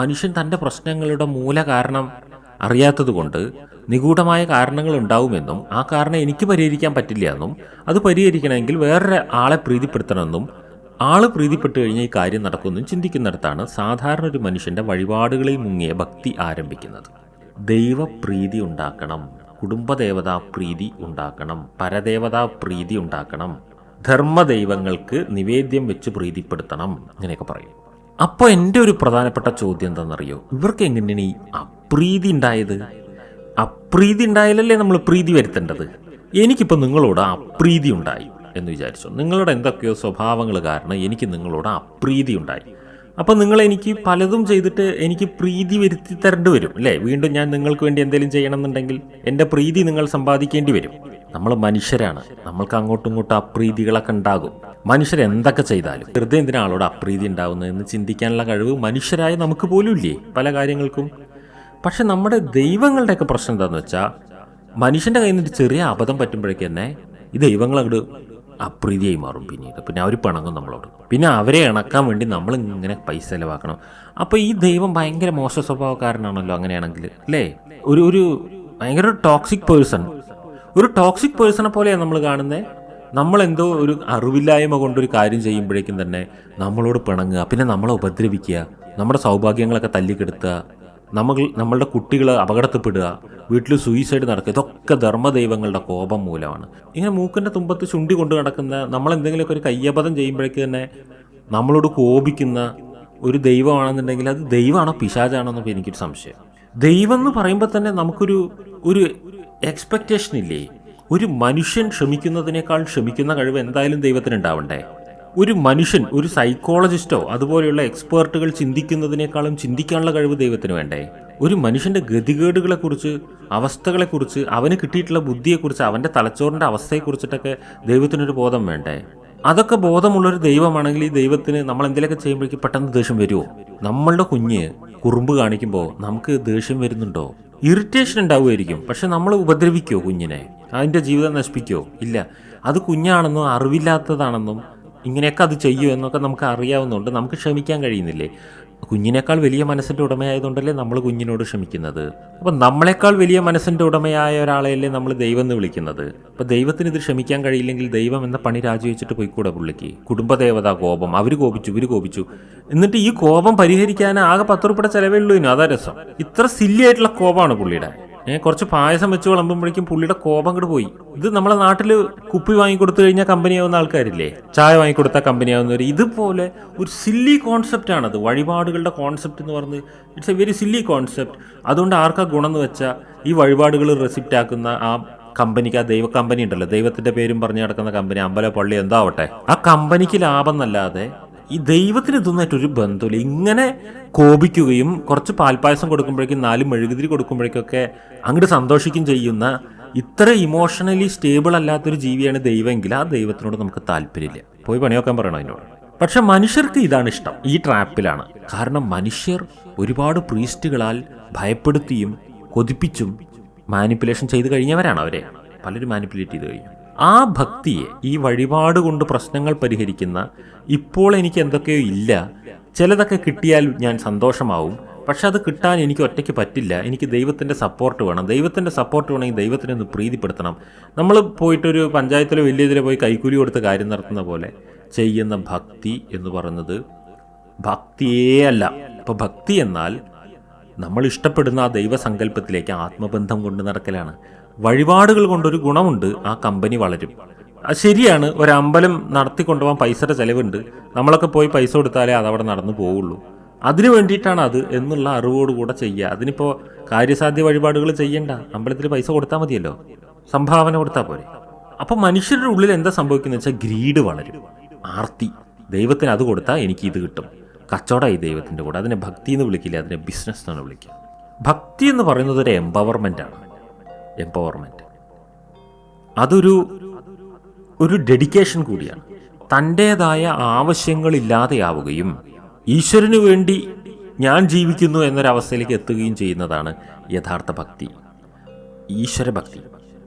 മനുഷ്യൻ തന്റെ പ്രശ്നങ്ങളുടെ മൂല കാരണം അറിയാത്തതുകൊണ്ട് നിഗൂഢമായ കാരണങ്ങൾ ഉണ്ടാവുമെന്നും ആ കാരണം എനിക്ക് പരിഹരിക്കാൻ പറ്റില്ല എന്നും അത് പരിഹരിക്കണമെങ്കിൽ വേറൊരു ആളെ പ്രീതിപ്പെടുത്തണമെന്നും ആൾ പ്രീതിപ്പെട്ടു കഴിഞ്ഞാൽ ഈ കാര്യം നടക്കുമെന്നും ചിന്തിക്കുന്നിടത്താണ് സാധാരണ ഒരു മനുഷ്യന്റെ വഴിപാടുകളിൽ മുങ്ങിയ ഭക്തി ആരംഭിക്കുന്നത്. ദൈവപ്രീതി ഉണ്ടാക്കണം കുടുംബദേവതാ പ്രീതി ഉണ്ടാക്കണം പരദേവതാ പ്രീതി ഉണ്ടാക്കണം ധർമ്മദൈവങ്ങൾക്ക് നിവേദ്യം വെച്ച് പ്രീതിപ്പെടുത്തണം ഇങ്ങനെയൊക്കെ പറയും. അപ്പോൾ എന്റെ ഒരു പ്രധാനപ്പെട്ട ചോദ്യം എന്താണെന്നറിയോ? ഇവർക്ക് എങ്ങനെയാണ് ഈ അപ്രീതി ഉണ്ടായത്? അപ്രീതി ഉണ്ടായാലല്ലേ നമ്മൾ പ്രീതി വരുത്തേണ്ടത്? എനിക്കിപ്പോൾ നിങ്ങളോട് അപ്രീതി ഉണ്ടായി എന്ന് വിചാരിച്ചു. നിങ്ങളുടെ എന്തൊക്കെയോ സ്വഭാവങ്ങൾ കാരണം എനിക്ക് നിങ്ങളോട് അപ്രീതി ഉണ്ടായി. അപ്പം നിങ്ങൾ എനിക്ക് പലതും ചെയ്തിട്ട് എനിക്ക് പ്രീതി വരുത്തി തരേണ്ടി വരും അല്ലേ? വീണ്ടും ഞാൻ നിങ്ങൾക്ക് വേണ്ടി എന്തെങ്കിലും ചെയ്യണമെന്നുണ്ടെങ്കിൽ എന്റെ പ്രീതി നിങ്ങൾ സമ്പാദിക്കേണ്ടി വരും. നമ്മൾ മനുഷ്യരാണ്. നമ്മൾക്ക് അങ്ങോട്ടും ഇങ്ങോട്ടും അപ്രീതികളൊക്കെ ഉണ്ടാകും. മനുഷ്യർ എന്തൊക്കെ ചെയ്താലും. വെറുതെ എന്തിനാ ആളോട് അപ്രീതി ഉണ്ടാവുന്നതെന്ന് ചിന്തിക്കാനുള്ള കഴിവ് മനുഷ്യരായ നമുക്ക് പോലും ഇല്ലേ? പല കാര്യങ്ങൾക്കും. പക്ഷെ നമ്മുടെ ദൈവങ്ങളുടെയൊക്കെ പ്രശ്നം എന്താണെന്ന് വെച്ചാൽ മനുഷ്യന്റെ കയ്യിൽ നിന്ന് ഒരു ചെറിയ അബദ്ധം പറ്റുമ്പോഴേക്ക് തന്നെ ഈ ദൈവങ്ങൾ അങ്ങോട്ട് അപ്രീതിയായി മാറും പിന്നീട്. പിന്നെ അവർ പിണങ്ങും നമ്മളോട്. പിന്നെ അവരെ ഇണക്കാൻ വേണ്ടി നമ്മൾ ഇങ്ങനെ പൈസ ചിലവാക്കണം. അപ്പോൾ ഈ ദൈവം ഭയങ്കര മോശ സ്വഭാവക്കാരനാണല്ലോ അങ്ങനെയാണെങ്കിൽ അല്ലേ? ഒരു ഒരു ഭയങ്കര ടോക്സിക് പേഴ്സൺ ഒരു ടോക്സിക് പേഴ്സണെ പോലെയാണ് നമ്മൾ കാണുന്നത് നമ്മളെന്തോ ഒരു അറിവില്ലായ്മ കൊണ്ടൊരു കാര്യം ചെയ്യുമ്പോഴേക്കും തന്നെ നമ്മളോട് പിണങ്ങുക. പിന്നെ നമ്മളെ ഉപദ്രവിക്കുക. നമ്മുടെ സൗഭാഗ്യങ്ങളൊക്കെ തല്ലിക്കെടുത്തുക. നമ്മൾ നമ്മളുടെ കുട്ടികൾ അപകടത്തിൽപ്പെടുക. വീട്ടിൽ സൂയിസൈഡ് നടക്കുക. ഇതൊക്കെ ധർമ്മദൈവങ്ങളുടെ കോപം മൂലമാണ്. ഇങ്ങനെ മൂക്കിന്റെ തുമ്പത്ത് ചുണ്ടി കൊണ്ട് നടക്കുന്ന നമ്മളെന്തെങ്കിലുമൊക്കെ ഒരു കയ്യബദ്ധം ചെയ്യുമ്പോഴേക്ക് തന്നെ നമ്മളോട് കോപിക്കുന്ന ഒരു ദൈവമാണെന്നുണ്ടെങ്കിൽ അത് ദൈവമാണോ പിശാചാണോ എന്നൊക്കെ എനിക്കൊരു സംശയം. ദൈവം എന്ന് പറയുമ്പോൾ തന്നെ നമുക്കൊരു ഒരു എക്സ്പെക്റ്റേഷൻ ഇല്ലേ? ഒരു മനുഷ്യൻ ക്ഷമിക്കുന്നതിനേക്കാൾ ക്ഷമിക്കുന്ന കഴിവ് എന്തായാലും ദൈവത്തിന് ഉണ്ടാവണ്ടേ ഒരു മനുഷ്യൻ ഒരു സൈക്കോളജിസ്റ്റോ അതുപോലെയുള്ള എക്സ്പേർട്ടുകൾ ചിന്തിക്കുന്നതിനേക്കാളും ചിന്തിക്കാനുള്ള കഴിവ് ദൈവത്തിന് വേണ്ടേ? ഒരു മനുഷ്യന്റെ ഗതികേടുകളെക്കുറിച്ച് അവസ്ഥകളെക്കുറിച്ച് അവന് കിട്ടിയിട്ടുള്ള ബുദ്ധിയെക്കുറിച്ച് അവന്റെ തലച്ചോറിന്റെ അവസ്ഥയെക്കുറിച്ചിട്ടൊക്കെ ദൈവത്തിനൊരു ബോധം വേണ്ടേ? അതൊക്കെ ബോധമുള്ളൊരു ദൈവമാണെങ്കിൽ ഈ ദൈവത്തിന് നമ്മൾ എന്തെങ്കിലുമൊക്കെ ചെയ്യുമ്പോഴേക്കും പെട്ടെന്ന് ദേഷ്യം വരുമോ നമ്മളുടെ കുഞ്ഞ് കുറുമ്പ് കാണിക്കുമ്പോൾ നമുക്ക് ദേഷ്യം വരുന്നുണ്ടോ? ഇറിറ്റേഷൻ ഉണ്ടാവുമായിരിക്കും. പക്ഷെ നമ്മൾ ഉപദ്രവിക്കുമോ കുഞ്ഞിനെ? അതിന്റെ ജീവിതം നശിപ്പിക്കുമോ ഇല്ല. അത് കുഞ്ഞാണെന്നും അറിവില്ലാത്തതാണെന്നും ഇങ്ങനെയൊക്കെ അത് ചെയ്യും എന്നൊക്കെ നമുക്ക് അറിയാവുന്നതുകൊണ്ട് നമുക്ക് ക്ഷമിക്കാൻ കഴിയുന്നില്ലേ? കുഞ്ഞിനേക്കാൾ വലിയ മനസ്സിന്റെ ഉടമയായതുകൊണ്ടല്ലേ നമ്മൾ കുഞ്ഞിനോട് ക്ഷമിക്കുന്നത്? അപ്പം നമ്മളെക്കാൾ വലിയ മനസ്സിന്റെ ഉടമയായ ഒരാളെയല്ലേ നമ്മൾ ദൈവം എന്ന് വിളിക്കുന്നത്? അപ്പം ദൈവത്തിന് ഇത് ക്ഷമിക്കാൻ കഴിയില്ലെങ്കിൽ ദൈവം എന്ന പണി രാജിവെച്ചിട്ട് പോയിക്കൂടെ പുള്ളിക്ക്? കുടുംബദേവത കോപം. അവർ കോപിച്ചു ഇവർ കോപിച്ചു. എന്നിട്ട് ഈ കോപം പരിഹരിക്കാൻ ആകെ പത്ത് റുപ്പയുടെ ചിലവേ ഉള്ളൂ ഇനി. അതാ രസം. ഇത്ര സില്ലി ആയിട്ടുള്ള കോപമാണ് പുള്ളിയുടെ. ഏഹ് കുറച്ച് പായസം വെച്ച് വിളമ്പുമ്പോഴേക്കും പുള്ളിയുടെ കോപം അങ്ങോട്ട് പോയി. ഇത് നമ്മളെ നാട്ടിൽ കുപ്പി വാങ്ങിക്കൊടുത്തു കഴിഞ്ഞാൽ കമ്പനിയാവുന്ന ആൾക്കാരില്ലേ? ചായ വാങ്ങിക്കൊടുത്താൽ കമ്പനിയാവുന്നവർ ഇതുപോലെ ഒരു സില്ലി കോൺസെപ്റ്റ് ആണത്. വഴിപാടുകളുടെ കോൺസെപ്റ്റ് എന്ന് പറഞ്ഞ് it's a very silly concept അതുകൊണ്ട് ആർക്കാ ഗുണം എന്ന് വെച്ചാൽ ഈ വഴിപാടുകൾ റെസിപ്റ്റ് ആക്കുന്ന ആ കമ്പനിക്ക് ആ ദൈവ കമ്പനി ഉണ്ടല്ലോ. ദൈവത്തിന്റെ പേരും പറഞ്ഞു നടക്കുന്ന കമ്പനി അമ്പല പള്ളി എന്താവട്ടെ. ആ കമ്പനിക്ക് ലാഭം എന്നല്ലാതെ ഈ ദൈവത്തിന് ഇതൊന്നായിട്ട് ബന്ധമില്ല. ഇങ്ങനെ കോപിക്കുകയും കുറച്ച് പാൽപ്പായസം കൊടുക്കുമ്പോഴേക്കും നാല് മെഴുകുതിരി കൊടുക്കുമ്പോഴേക്കൊക്കെ അങ്ങോട്ട് സന്തോഷിക്കുകയും ചെയ്യുന്ന ഇത്ര ഇമോഷണലി സ്റ്റേബിൾ അല്ലാത്തൊരു ജീവിയാണ് ദൈവമെങ്കിൽ ആ ദൈവത്തിനോട് നമുക്ക് താല്പര്യമില്ല. പോയി പണിയൊക്കാൻ പറയണം അതിനോട്. പക്ഷെ മനുഷ്യർക്ക് ഇതാണ് ഇഷ്ടം. ഈ ട്രാപ്പിലാണ്. കാരണം മനുഷ്യർ ഒരുപാട് പ്രീസ്റ്റുകളാൽ ഭയപ്പെടുത്തിയും കൊതിപ്പിച്ചും മാനിപ്പുലേഷൻ ചെയ്ത് കഴിഞ്ഞവരാണ് അവരെ. പലരും മാനിപ്പുലേറ്റ് ചെയ്ത് കഴിഞ്ഞു. ആ ഭക്തിയെ ഈ വഴിപാട് കൊണ്ട് പ്രശ്നങ്ങൾ പരിഹരിക്കുന്ന ഇപ്പോൾ എനിക്ക് എന്തൊക്കെയോ ഇല്ല ചിലതൊക്കെ കിട്ടിയാൽ ഞാൻ സന്തോഷമാവും. പക്ഷെ അത് കിട്ടാൻ എനിക്ക് ഒറ്റയ്ക്ക് പറ്റില്ല. എനിക്ക് ദൈവത്തിന്റെ സപ്പോർട്ട് വേണം. ദൈവത്തിന്റെ സപ്പോർട്ട് വേണമെങ്കിൽ ദൈവത്തിനെ ഒന്ന് പ്രീതിപ്പെടുത്തണം. നമ്മൾ പോയിട്ടൊരു പഞ്ചായത്തിലോ വലിയ ഇതിലോ പോയി കൈക്കൂലി കൊടുത്ത് കാര്യം നടത്തുന്ന പോലെ ചെയ്യുന്ന ഭക്തി എന്ന് പറയുന്നത് ഭക്തിയേ അല്ല. അപ്പോൾ ഭക്തി എന്നാൽ നമ്മൾ ഇഷ്ടപ്പെടുന്ന ആ ദൈവസങ്കല്പത്തിലേക്ക് ആത്മബന്ധം കൊണ്ട് നടക്കലാണ്. വഴിപാടുകൾ കൊണ്ടൊരു ഗുണമുണ്ട് ആ കമ്പനി വളരും. ശരിയാണ്. ഒരു അമ്പലം നടത്തിക്കൊണ്ടുപോകാൻ പൈസയുടെ ചിലവുണ്ട്. നമ്മളൊക്കെ പോയി പൈസ കൊടുത്താലേ അത് അവിടെ നടന്നു പോവുള്ളൂ. അതിനു വേണ്ടിയിട്ടാണ് അത് എന്നുള്ള അറിവോടുകൂടെ ചെയ്യുക. അതിനിപ്പോൾ കാര്യസാധ്യ വഴിപാടുകൾ ചെയ്യേണ്ട. അമ്പലത്തിൽ പൈസ കൊടുത്താൽ മതിയല്ലോ. സംഭാവന കൊടുത്താൽ പോരെ. അപ്പോൾ മനുഷ്യരുടെ ഉള്ളിൽ എന്താ സംഭവിക്കുന്നത് വെച്ചാൽ ഗ്രീഡ് വളരും. ആർത്തി. ദൈവത്തിന് അത് കൊടുത്താൽ എനിക്ക് ഇത് കിട്ടും. കച്ചവടമായി ദൈവത്തിന്റെ കൂടെ. അതിനെ ഭക്തി എന്ന് വിളിക്കില്ല. അതിനെ ബിസിനസ് എന്നാണ് വിളിക്കുക. ഭക്തി എന്ന് പറയുന്നത് ഒരു എംപവർമെന്റ് ആണ്. എംപവർമെന്റ് അതൊരു ഒരു ഡെഡിക്കേഷൻ കൂടിയാണ്. തന്റേതായ ആവശ്യങ്ങളില്ലാതെയാവുകയും ഈശ്വരന് വേണ്ടി ഞാൻ ജീവിക്കുന്നു എന്നൊരവസ്ഥയിലേക്ക് എത്തുകയും ചെയ്യുന്നതാണ് യഥാർത്ഥ ഭക്തി. ഈശ്വരഭക്തി.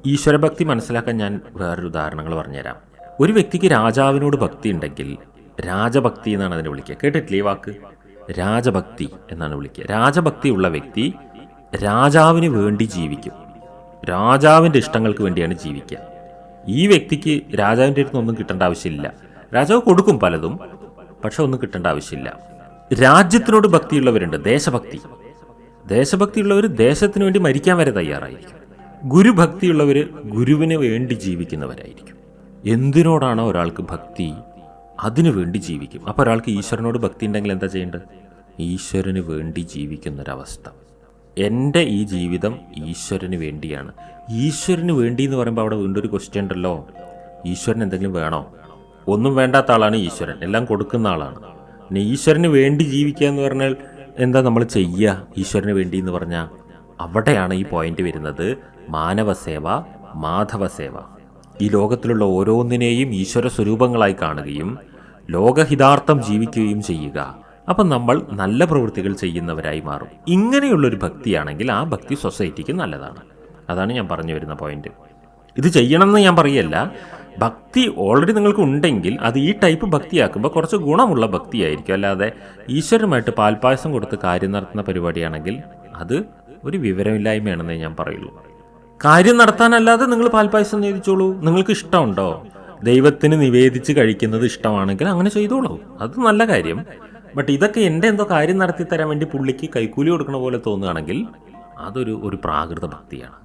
ഈശ്വരഭക്തി മനസ്സിലാക്കാൻ ഞാൻ വേറൊരു ഉദാഹരണങ്ങൾ പറഞ്ഞുതരാം. ഒരു വ്യക്തിക്ക് രാജാവിനോട് ഭക്തി ഉണ്ടെങ്കിൽ രാജഭക്തി എന്നാണ് അതിനെ വിളിക്കുക. കേട്ടിട്ടില്ലേ വാക്ക്? രാജഭക്തി എന്നാണ് വിളിക്കുക. രാജഭക്തിയുള്ള വ്യക്തി രാജാവിന് വേണ്ടി ജീവിക്കും. രാജാവിന്റെ ഇഷ്ടങ്ങൾക്ക് വേണ്ടിയാണ് ജീവിക്കുക. ഈ വ്യക്തിക്ക് രാജാവിന്റെ അടുത്ത് ഒന്നും കിട്ടേണ്ട ആവശ്യമില്ല. രാജാവ് കൊടുക്കും പലതും പക്ഷെ ഒന്നും കിട്ടേണ്ട ആവശ്യമില്ല. രാജ്യത്തിനോട് ഭക്തിയുള്ളവരുണ്ട് ദേശഭക്തി. ദേശഭക്തിയുള്ളവർ ദേശത്തിന് വേണ്ടി മരിക്കാൻ വരെ തയ്യാറായിരിക്കും. ഗുരുഭക്തിയുള്ളവർ ഗുരുവിന് വേണ്ടി ജീവിക്കുന്നവരായിരിക്കും. എന്തിനോടാണോ ഒരാൾക്ക് ഭക്തി? അതിനു വേണ്ടി ജീവിക്കും. അപ്പോൾ ഒരാൾക്ക് ഈശ്വരനോട് ഭക്തി ഉണ്ടെങ്കിൽ എന്താ ചെയ്യേണ്ടത്? ഈശ്വരന് വേണ്ടി ജീവിക്കുന്നൊരവസ്ഥ. എന്റെ ഈ ജീവിതം ഈശ്വരന് വേണ്ടിയാണ്. ഈശ്വരന് വേണ്ടി എന്ന് പറയുമ്പോൾ അവിടെ വീണ്ടും ഒരു ക്വസ്റ്റ്യൻ ഉണ്ടല്ലോ. ഈശ്വരൻ എന്തെങ്കിലും വേണോ? ഒന്നും വേണ്ടാത്ത ആളാണ് ഈശ്വരൻ. എല്ലാം കൊടുക്കുന്ന ആളാണ്. പിന്നെ ഈശ്വരന് വേണ്ടി ജീവിക്കുക എന്ന് പറഞ്ഞാൽ എന്താ നമ്മൾ ചെയ്യുക? ഈശ്വരന് വേണ്ടി എന്ന് പറഞ്ഞാൽ അവിടെയാണ് ഈ പോയിന്റ് വരുന്നത്. മാനവസേവ മാധവസേവ. ഈ ലോകത്തിലുള്ള ഓരോന്നിനെയും ഈശ്വര സ്വരൂപങ്ങളായി കാണുകയും ലോകഹിതാർത്ഥം ജീവിക്കുകയും ചെയ്യുക. അപ്പം നമ്മൾ നല്ല പ്രവൃത്തികൾ ചെയ്യുന്നവരായി മാറും. ഇങ്ങനെയുള്ളൊരു ഭക്തിയാണെങ്കിൽ ആ ഭക്തി സൊസൈറ്റിക്ക് നല്ലതാണ്. അതാണ് ഞാൻ പറഞ്ഞു വരുന്ന പോയിന്റ് ഇത് ചെയ്യണമെന്ന് ഞാൻ പറയല്ല. ഭക്തി ഓൾറെഡി നിങ്ങൾക്ക് ഉണ്ടെങ്കിൽ അത് ഈ ടൈപ്പ് ഭക്തിയാക്കുമ്പോൾ കുറച്ച് ഗുണമുള്ള ഭക്തിയായിരിക്കും. അല്ലാതെ ഈശ്വരനുമായിട്ട് പാൽപ്പായസം കൊടുത്ത് കാര്യം നടത്തുന്ന പരിപാടിയാണെങ്കിൽ അത് ഒരു വിവരമില്ലായ്മയാണെന്നേ ഞാൻ പറയുള്ളൂ. കാര്യം നടത്താനല്ലാതെ നിങ്ങൾ പാൽപ്പായസം നേദിച്ചോളൂ നിങ്ങൾക്ക് ഇഷ്ടമുണ്ടോ? ദൈവത്തിന് നിവേദിച്ച് കഴിക്കുന്നത് ഇഷ്ടമാണെങ്കിൽ അങ്ങനെ ചെയ്തോളൂ. അത് നല്ല കാര്യം. ബട്ട് ഇതൊക്കെ എന്റെ എന്തോ കാര്യം നടത്തി തരാൻ വേണ്ടി പുള്ളിക്ക് കൈക്കൂലി കൊടുക്കണ പോലെ തോന്നുകയാണെങ്കിൽ അതൊരു ഒരു പ്രാകൃത ഭക്തിയാണ്.